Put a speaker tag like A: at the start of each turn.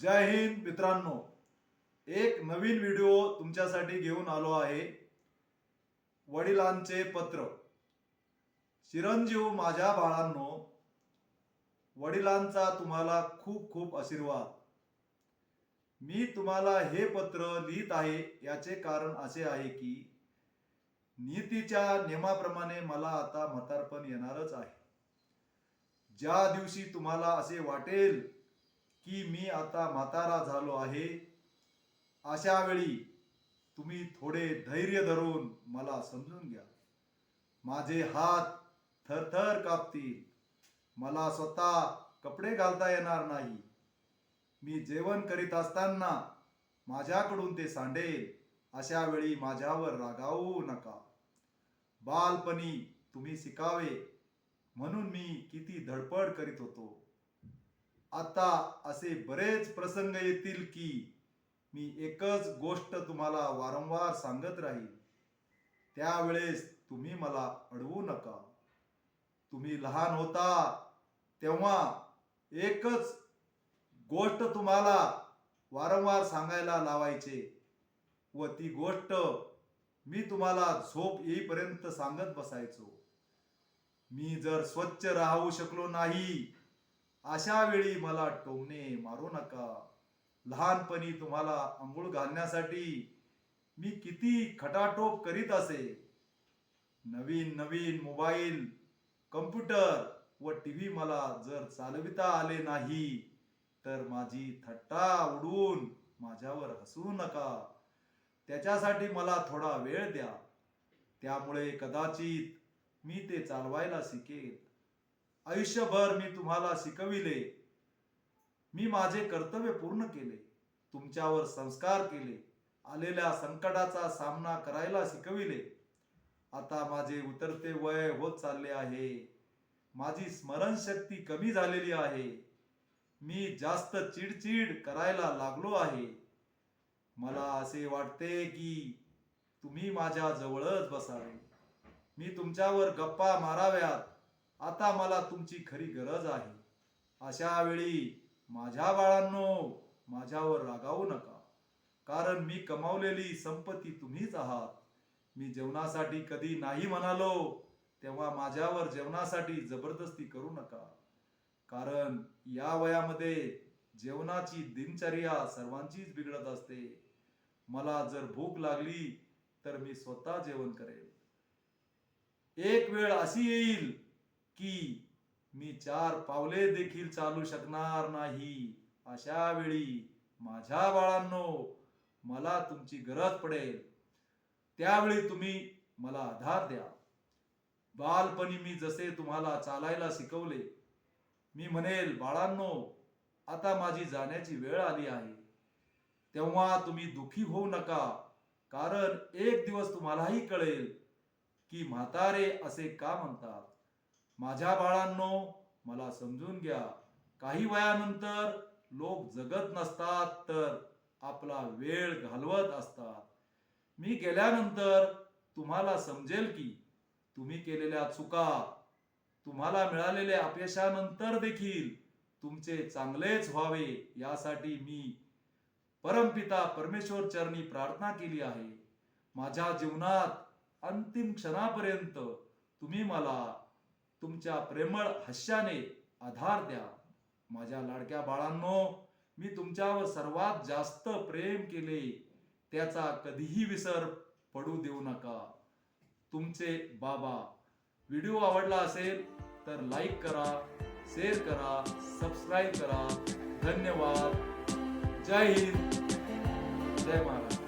A: जय हिंद मित्रांनो. एक नवीन व्हिडिओ तुमच्यासाठी घेऊन आलो आहे. वडिलांचे पत्र. चिरंजीव माझ्या बाळांनो वडिलांचा तुम्हाला खूप खूप आशीर्वाद. मी तुम्हाला हे पत्र लिहित आहे याचे कारण असे आहे की नीतीच्या नियमाप्रमाणे मला आता म्हातारपण येणारच आहे. ज्या दिवशी तुम्हाला असे वाटेल की मी आता म्हातारा झालो आहे. अशा वेळी तुम्ही थोडे धैर्य धरून मला समजून घ्या. माझे हात थरथर कापतील. मला स्वतः कपडे घालता येणार नाही. मी जेवण करीत असताना माझ्याकडून ते सांडेल. अशा वेळी माझ्यावर रागावू नका. बालपणी तुम्ही शिकावे म्हणून मी किती धडपड करीत होतो. आता असे बरेच प्रसंग येतील की मी एकच गोष्ट तुम्हाला वारंवार सांगत राहील त्यावेळेस तुम्ही मला अडवू नका. तुम्ही लहान होता तेव्हा एकच गोष्ट तुम्हाला वारंवार सांगायला लावायचे व ती गोष्ट मी तुम्हाला झोप येईपर्यंत सांगत बसायचो. मी जर स्वच्छ राहू शकलो नाही अशा वेळी मला टोमणे मारू नका. लहानपणी तुम्हाला आंघोळ घालण्यासाठी मी किती खटाटोप करीत असे. नवीन नवीन मोबाईल कम्प्युटर व टी व्ही मला जर चालविता आले नाही तर माझी थट्टा उडवून माझ्यावर हसू नका. त्याच्यासाठी मला थोडा वेळ द्या. त्यामुळे कदाचित मी ते चालवायला शिकेल आयुष्यभर मी तुम्हाला शिकविले. मी माझे कर्तव्य पूर्ण केले. तुमच्यावर संस्कार केले. आलेल्या संकटाचा सामना करायला शिकविले. आता माझे उतरते वय होत चालले आहे. माझी स्मरणशक्ती कमी झालेली आहे. मी जास्त चिडचिड करायला लागलो आहे. मला असे वाटते की तुम्ही माझ्या जवळच बसावे. मी तुमच्यावर गप्पा माराव्यात. आता मला तुमची खरी गरज आहे. अशा वेळी माझ्या बाळांनो माझ्यावर रागावू नका. कारण मी कमावलेली संपत्ती तुम्हीच आहात. मी जेवणासाठी कधी नाही म्हणालो तेव्हा माझ्यावर जेवणासाठी जबरदस्ती करू नका. कारण या वयामध्ये जेवणाची दिनचर्या सर्वांचीच बिघडत असते. मला जर भूक लागली तर मी स्वतः जेवण करेल एक वेळ अशी येईल की मी चार पावले देखील चालू शकणार नाही. अशा वेळी माझ्या बाळांनो मला तुमची गरज पडेल. त्यावेळी तुम्ही मला आधार द्या. बालपणी मी जसे तुम्हाला चालायला शिकवले मी म्हणेल बाळांनो आता माझी जाण्याची वेळ आली आहे. तेव्हा तुम्ही दुखी होऊ नका. कारण एक दिवस तुम्हालाही कळेल की म्हातारे असे का म्हणतात? माझ्या बाळांनो मला समजून घ्या. काही वयानंतर लोक जगत नसतात तर आपला वेळ घालवत असतात. मी गेल्यानंतर तुम्हाला समजेल की तुम्ही केलेल्या चुका तुम्हाला मिळालेल्या अपयशानंतर देखील तुमचे चांगलेच व्हावे यासाठी मी परमपिता परमेश्वर चरणी प्रार्थना केली आहे. माझ्या जीवनात अंतिम क्षणापर्यंत तुम्ही मला तुमच्या प्रेमळ हास्याने आधार द्या. माझ्या लाडक्या बाळांनो मी तुमच्यावर सर्वात जास्त प्रेम केले त्याचा कधीही विसर पडू देऊ नका. तुमचे बाबा व्हिडिओ आवडला असेल तर लाईक करा शेअर करा सबस्क्राईब करा. धन्यवाद. जय हिंद. जय महाराज